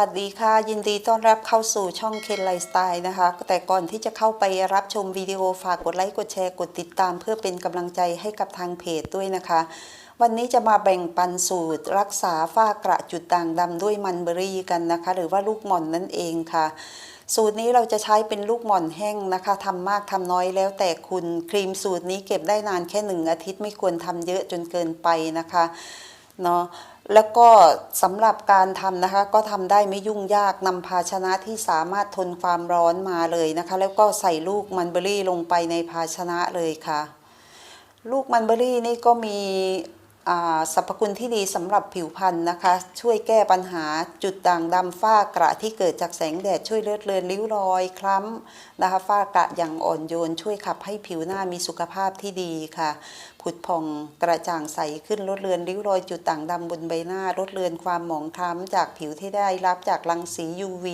วัสดีค่ะ ยินดีต้อนรับเข้าสู่ช่องเคนไลฟ์สไตล์นะคะ แต่ก่อนที่จะเข้าไปรับชมวิดีโอฝากกดไลค์กดแชร์กดติดตามเพื่อเป็นกำลังใจให้กับทางเพจด้วยนะคะ วันนี้จะมาแบ่งปันสูตร รักษาฝ้ากระจุดด่างดำด้วยมันเบอรี่กันนะคะ หรือว่าลูกหม่อนนั่นเองค่ะ สูตรนี้เราจะใช้เป็นลูกหม่อนแห้งนะคะทำมากทำน้อยแล้วแต่คุณครีมสูตรนี้เก็บได้นานแค่หนึ่งอาทิตย์ไม่ควรทำเยอะจนเกินไปนะคะ เนาะแล้วก็สำหรับการทำนะคะ ก็ทำได้ไม่ยุ่งยากนำภาชนะที่สามารถทนความร้อนมาเลยนะคะ แล้วก็ใส่ลูกมันเบอรี่ลงไปในภาชนะเลยค่ะ ลูกมันเบอรี่นี่ก็มี สรรพคุณที่ดีสำหรับผิวพรรณนะคะ ช่วยแก้ปัญหาจุดด่างดำฝ้ากระที่เกิดจากแสงแดดช่วยเลือดเลือนริ้วรอยคล้ำนะคะฝ้ากระอย่างอ่อนโยน ช่วยขับให้ผิวหน้ามีสุขภาพที่ดีค่ะ ผุดผ่องกระจ่างใสขึ้นลดเลือนริ้วรอยจุดด่างดำบนใบหน้าลดเลือนความหมองคล้ำจากผิวที่ได้รับจากรังสี UV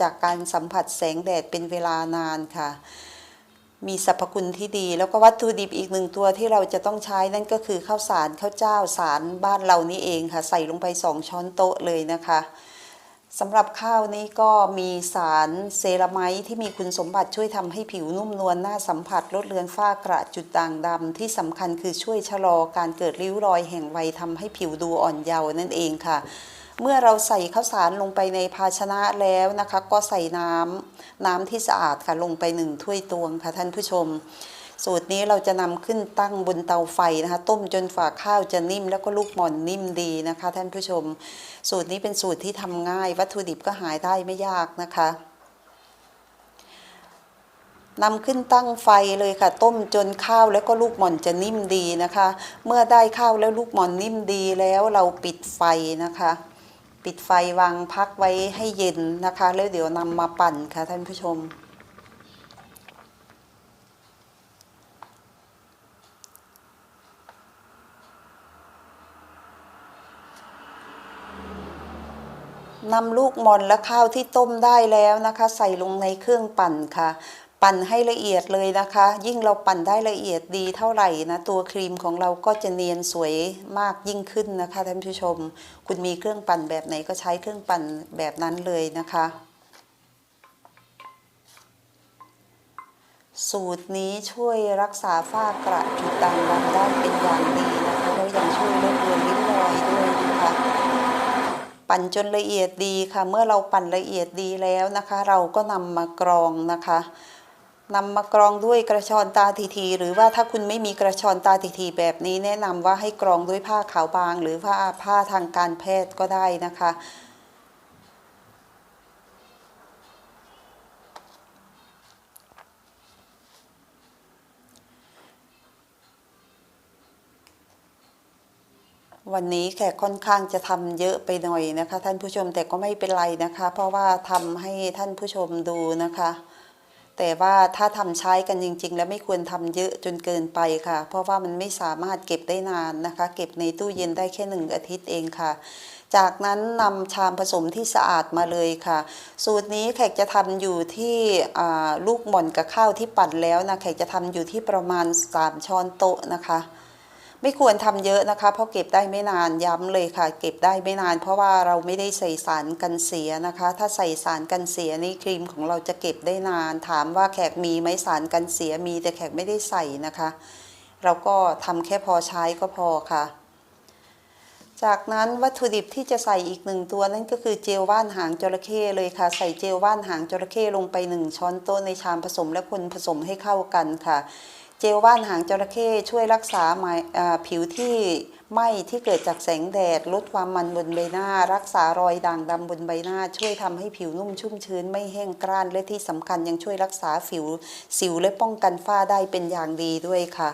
จากการสัมผัสแสงแดดเป็นเวลานานค่ะ มีสรรพคุณที่ดี แล้วก็วัตถุดิบอีกหนึ่งตัวที่เราจะต้องใช้นั่นก็คือข้าวสารข้าวเจ้าสารบ้านเรานี่เองค่ะ ใส่ลงไป 2 ช้อนโต๊ะเลยนะคะสำหรับข้าวนี้ก็มีสารเซรามด์ที่มีคุณสมบัติช่วยทำให้ผิวนุ่มนวลน่าสัมผัสลดเลือนฝ้ากระจุดด่างดำที่สำคัญคือช่วยชะลอการเกิดริ้วรอยแห่งวัยทำให้ผิวดูอ่อนเยาว์นั่นเองค่ะ เมื่อเราใส่ข้าวสารลงไปในภาชนะแล้วนะคะ ก็ใส่น้ำน้ำที่สะอาดค่ะลงไปหนึ่งถ้วยตวงค่ะท่านผู้ชม สูตรนี้เราจะนำขึ้นตั้งบนเตาไฟนะคะ ต้มจนฝาข้าวจะนิ่ม แล้วก็ลูกหม่อนนิ่มดีนะคะ ท่านผู้ชม สูตรนี้เป็นสูตรที่ทำง่าย วัตถุดิบก็หายได้ไม่ยากนะคะนำขึ้นตั้งไฟเลยค่ะ ต้มจนข้าวแล้วก็ลูกหม่อนจะนิ่มดีนะคะ เมื่อได้ข้าวแล้วลูกหม่อนนิ่มดีแล้วเราปิดไฟนะคะ ปิดไฟวางพักไว้ให้เย็นนะคะ แล้วเดี๋ยวนำมาปั่นค่ะท่านผู้ชม นำลูกมอนและข้าวที่ต้มได้แล้วนะคะ ใส่ลงในเครื่องปั่นค่ะ ปั่นให้ละเอียดเลยนะคะ ยิ่งเราปั่นได้ละเอียดดีเท่าไหร่นะ ตัวครีมของเราก็จะเนียนสวยมากยิ่งขึ้นนะคะท่านผู้ชม คุณมีเครื่องปั่นแบบไหนก็ใช้เครื่องปั่นแบบนั้นเลยนะคะ สูตรนี้ช่วยรักษาฝ้ากระจุดด่างดำได้เป็นอย่างดีนะคะแล้วยังช่วยลดเลือนริ้วรอยด้วยนะคะปั่นจนละเอียดดีค่ะ เมื่อเราปั่นละเอียดดีแล้วนะคะ เราก็นำมากรองนะคะ นำมากรองด้วยกระชอนตาทีทีหรือว่าถ้าคุณไม่มีกระชอนตาทีทีแบบนี้ แนะนำว่าให้กรองด้วยผ้าขาวบาง หรือผ้าผ้าทางการแพทย์ก็ได้นะคะวันนี้แขกค่อนข้างจะทำเยอะไปหน่อยนะคะ ท่านผู้ชมแต่ก็ไม่เป็นไรนะคะ เพราะว่าทำให้ท่านผู้ชมดูนะคะ แต่ว่าถ้าทำใช้กันจริง ๆ แล้วไม่ควรทำเยอะจนเกินไปค่ะ เพราะว่ามันไม่สามารถเก็บได้นานนะคะ เก็บในตู้เย็นได้แค่หนึ่งอาทิตย์เองค่ะ จากนั้นนำชามผสมที่สะอาดมาเลยค่ะ สูตรนี้แขกจะทำอยู่ที่ลูกหม่อนกับข้าวที่ปั่นแล้วนะแขกจะทำอยู่ที่ประมาณ 3 ช้อนโต๊ะนะคะ ไม่ควรทำเยอะนะคะ เพราะเก็บได้ไม่นานย้ำเลยค่ะ เก็บได้ไม่นาน เพราะว่าเราไม่ได้ใส่สารกันเสียนะคะ ถ้าใส่สารกันเสียนี่ครีมของเราจะเก็บได้นาน ถามว่าแขกมีไหมสารกันเสียมีแต่แขกไม่ได้ใส่นะคะ เราก็ทำแค่พอใช้ก็พอค่ะ จากนั้นวัตถุดิบที่จะใส่อีกหนึ่งตัวนั่นก็คือเจลว่านหางจระเข้เลยค่ะ ใส่เจลว่านหางจระเข้ลงไปหนึ่งช้อนโต๊ะในชามผสมและคนผสมให้เข้ากันค่ะ เจลว่านหางจระเข้ช่วยรักษาผิวที่ไหม้ที่เกิดจากแสงแดด ลดความมันบนใบหน้า รักษารอยด่างดำบนใบหน้า ช่วยทำให้ผิวนุ่มชุ่มชื้น ไม่แห้งกร้านและที่สำคัญยังช่วยรักษาผิว สิวและป้องกันฝ้าได้เป็นอย่างดีด้วยค่ะ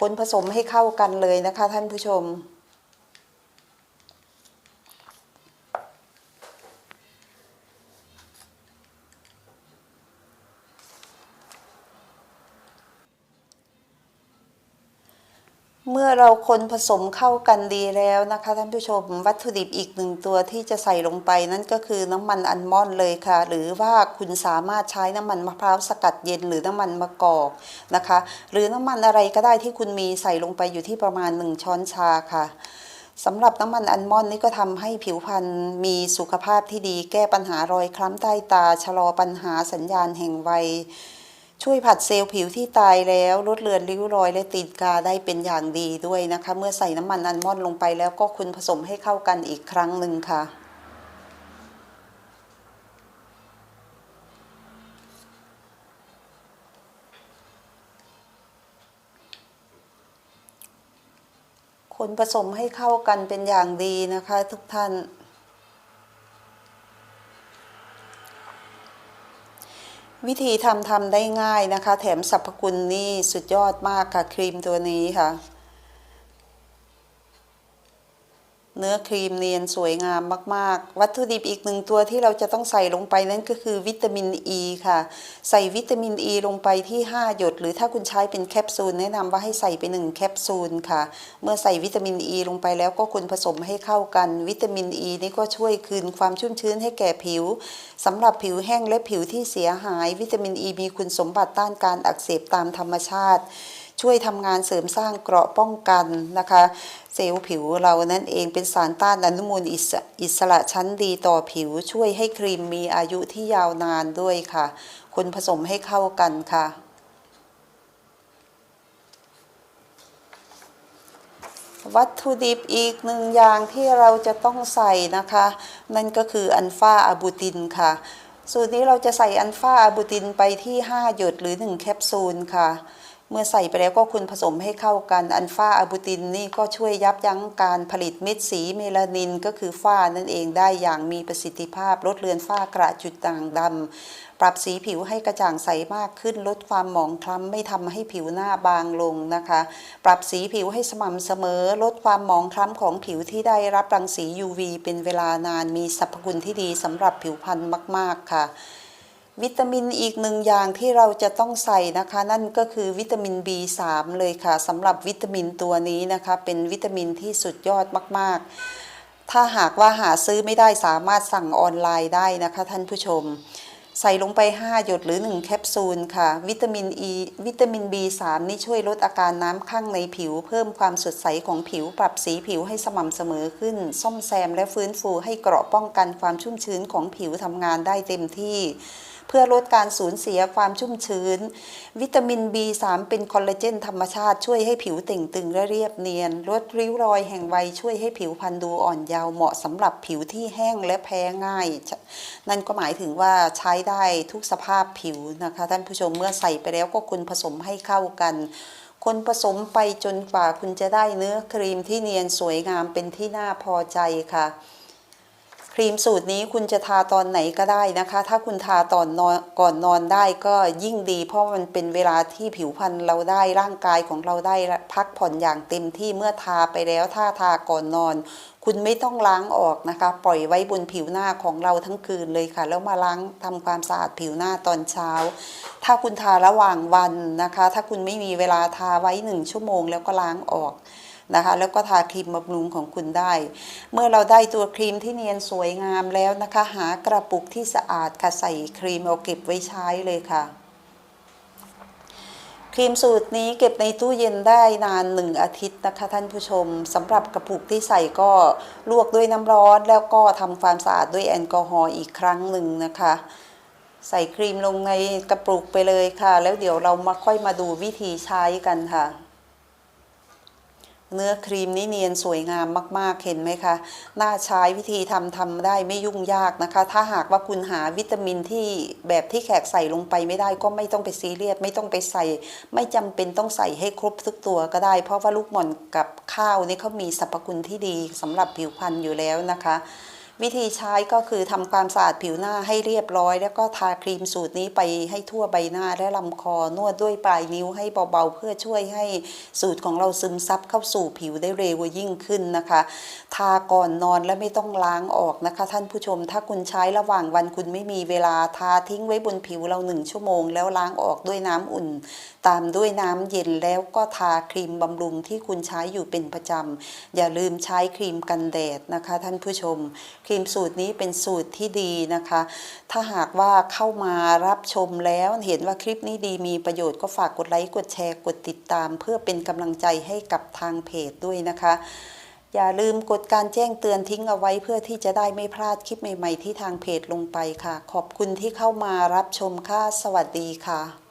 คนผสมให้เข้ากันเลยนะคะท่านผู้ชม เมื่อเราคนผสมเข้ากันดีแล้วนะคะท่านผู้ชมวัตถุดิบอีกหนึ่งตัวที่จะใส่ลงไปนั่นก็คือน้ำมันอัลมอนด์เลยค่ะ หรือว่าคุณสามารถใช้น้ำมันมะพร้าวสกัดเย็นหรือน้ำมันมะกอกนะคะ หรือน้ำมันอะไรก็ได้ที่คุณมีใส่ลงไปอยู่ที่ประมาณ 1 ช้อนชาค่ะสำหรับน้ำมันอัลมอนด์นี่ก็ทำให้ผิวพรรณมีสุขภาพที่ดี แก้ปัญหารอยคล้ำใต้ตาชะลอปัญหาสัญญาณแห่งวัย ช่วยผัดเซลล์ผิวที่ตายแล้วลดเลือนริ้วรอยและตีนกาได้เป็นอย่างดีด้วยนะคะ เมื่อใส่น้ำมันอัลมอนด์ลงไปแล้วก็คุณผสมให้เข้ากันอีกครั้งหนึ่งค่ะ คนผสมให้เข้ากันเป็นอย่างดีนะคะทุกท่าน วิธีทำทำได้ง่ายนะคะ แถมสรรพคุณนี่สุดยอดมากค่ะ ครีมตัวนี้ค่ะ เนื้อครีมเนียนสวยงามมากๆ วัตถุดิบอีกหนึ่งตัวที่เราจะต้องใส่ลงไปนั่นก็คือวิตามินอ e ีค่ะ ใส่วิตามินอ e ีลงไปที่ 5 หยด หรือถ้าคุณใช้เป็นแคปซูลแนะนำว่าให้ใส่ไป 1 แคปซูลค่ะ เมื่อใส่วิตามินอ e ีลงไปแล้วก็คุณผสมให้เข้ากัน วิตามินอ e ีนี่ก็ช่วยคืนความชุ่มชื้นให้แก่ผิวสำหรับผิวแห้งและผิวที่เสียหาย วิตามินอ e ีมีคุณสมบัติต้านการอักเสบตามธรรมชาติ ช่วยทำงานเสริมสร้างเกราะป้องกันนะคะ เซลล์ผิวเรานั่นเองเป็นสารต้านอนุมูลอิสอสระชั้นดีต่อผิว ช่วยให้ครีมมีอายุที่ยาวนานด้วยค่ะ คนผสมให้เข้ากันค่ะวัตถุดิบอีกหนึ่งอย่างที่เราจะต้องใส่นะคะ นั่นก็คืออัลฟาอะบูตินค่ะ สูตรนี้เราจะใส่อัลฟาอะบูตินไปที่ 5 หยดหรือ 1 แคปซูลค่ะ เมื่อใส่ไปแล้วก็คุณผสมให้เข้ากันอัลฟาอะบูตินนี่ก็ช่วยยับยั้งการผลิตเม็ดสีเมลานินก็คือฝ้านั่นเองได้อย่างมีประสิทธิภาพลดเลือนฝ้ากระจุดด่างดำปรับสีผิวให้กระจ่างใสมากขึ้น ลดความหมองคล้ำไม่ทำให้ผิวหน้าบางลงนะคะ ปรับสีผิวให้สม่ำเสมอ ลดความหมองคล้ำของผิวที่ได้รับรังสี UV เป็นเวลานานมีสรรพคุณที่ดีสำหรับผิวพรรณมาก ๆค่ะ วิตามินอีกหนึ่งอย่างที่เราจะต้องใส่นะคะ นั่นก็คือวิตามิน B3 เลยค่ะสำหรับวิตามินตัวนี้นะคะ เป็นวิตามินที่สุดยอดมาก ๆ ถ้าหากว่าหาซื้อไม่ได้สามารถสั่งออนไลน์ได้นะคะท่านผู้ชม ใส่ลงไป 5 หยดหรือ 1 แคปซูลค่ะ วิตามิน E วิตามิน B3 นี่ช่วยลดอาการน้ำข้างในผิว เพิ่มความสดใสของผิวปรับสีผิวให้สม่ำเสมอขึ้น ซ่อมแซมและฟื้นฟูให้เกราะป้องกันความชุ่มชื้นของผิวทำงานได้เต็มที่ เพื่อลดการสูญเสียความชุ่มชื้น วิตามิน B3 เป็นคอลลาเจนธรรมชาติช่วยให้ผิวเต่งตึงและเรียบเนียน ลดริ้วรอยแห่งวัยช่วยให้ผิวพรรณดูอ่อนเยาว์เหมาะสำหรับผิวที่แห้งและแพ้ง่าย นั่นก็หมายถึงว่าใช้ได้ทุกสภาพผิวนะคะ ท่านผู้ชมเมื่อใส่ไปแล้วก็คุณผสมให้เข้ากันคนผสมไปจนกว่าคุณจะได้เนื้อครีมที่เนียนสวยงามเป็นที่น่าพอใจค่ะ รีมสูตรนี้คุณจะทาตอนไหนก็ได้นะคะ ถ้าคุณทาตอนนอนก่อนนอนได้ก็ยิ่งดี เพราะมันเป็นเวลาที่ผิวพรรณเราได้ร่างกายของเราได้พักผ่อนอย่างเต็มที่เมื่อทาไปแล้วถ้าทาก่อนนอน คุณไม่ต้องล้างออกนะคะ ปล่อยไว้บนผิวหน้าของเราทั้งคืนเลยค่ะ แล้วมาล้างทำความสะอาดผิวหน้าตอนเช้า ถ้าคุณทาระหว่างวันนะคะ ถ้าคุณไม่มีเวลาทาไว้หนึ่งชั่วโมงแล้วก็ล้างออก นะคะแล้วก็ทาครีมบำรุงของคุณได้ เมื่อเราได้ตัวครีมที่เนียนสวยงามแล้วนะคะ หากระปุกที่สะอาดค่ะใส่ครีมเอาเก็บไว้ใช้เลยค่ะครีมสูตรนี้เก็บในตู้เย็นได้นานหนึ่งอาทิตย์นะคะท่านผู้ชมสำหรับกระปุกที่ใส่ก็ลวกด้วยน้ำร้อนแล้วก็ทำความสะอาดด้วยแอลกอฮอล์อีกครั้งหนึ่งนะคะ ใส่ครีมลงในกระปุกไปเลยค่ะ แล้วเดี๋ยวเรามาค่อยมาดูวิธีใช้กันค่ะ เนื้อครีมนี่เนียนสวยงามมาก ๆ เห็นไหมคะ น่าใช้วิธีทำทำได้ไม่ยุ่งยากนะคะ ถ้าหากว่าคุณหาวิตามินที่แบบที่แขกใส่ลงไปไม่ได้ก็ไม่ต้องไปซีเรียสไม่ต้องไปใส่ ไม่จำเป็นต้องใส่ให้ครบทุกตัวก็ได้ เพราะว่าลูกหม่อนกับข้าวนี่เขามีสรรพคุณที่ดีสำหรับผิวพรรณอยู่แล้วนะคะ วิธีใช้ก็คือทำความสะอาดผิวหน้าให้เรียบร้อย แล้วก็ทาครีมสูตรนี้ไปให้ทั่วใบหน้าและลำคอนวดด้วยปลายนิ้วให้เบาๆ เพื่อช่วยให้สูตรของเราซึมซับเข้าสู่ผิวได้เร็วยิ่งขึ้นนะคะ ทาก่อนนอนและไม่ต้องล้างออกนะคะ ท่านผู้ชมถ้าคุณใช้ระหว่างวันคุณไม่มีเวลาทาทิ้งไว้บนผิวเราหนึ่งชั่วโมง แล้วล้างออกด้วยน้ำอุ่น ตามด้วยน้ำเย็นแล้วก็ทาครีมบำรุงที่คุณใช้อยู่เป็นประจำอย่าลืมใช้ครีมกันแดดนะคะ ท่านผู้ชมครีมสูตรนี้เป็นสูตรที่ดีนะคะ ถ้าหากว่าเข้ามารับชมแล้วเห็นว่าคลิปนี้ดีมีประโยชน์ก็ฝากกดไลค์กดแชร์กดติดตาม เพื่อเป็นกำลังใจให้กับทางเพจด้วยนะคะ อย่าลืมกดการแจ้งเตือนทิ้งเอาไว้เพื่อที่จะได้ไม่พลาดคลิปใหม่ ๆ ที่ทางเพจลงไปค่ะ ขอบคุณที่เข้ามารับชมค่ะ สวัสดีค่ะ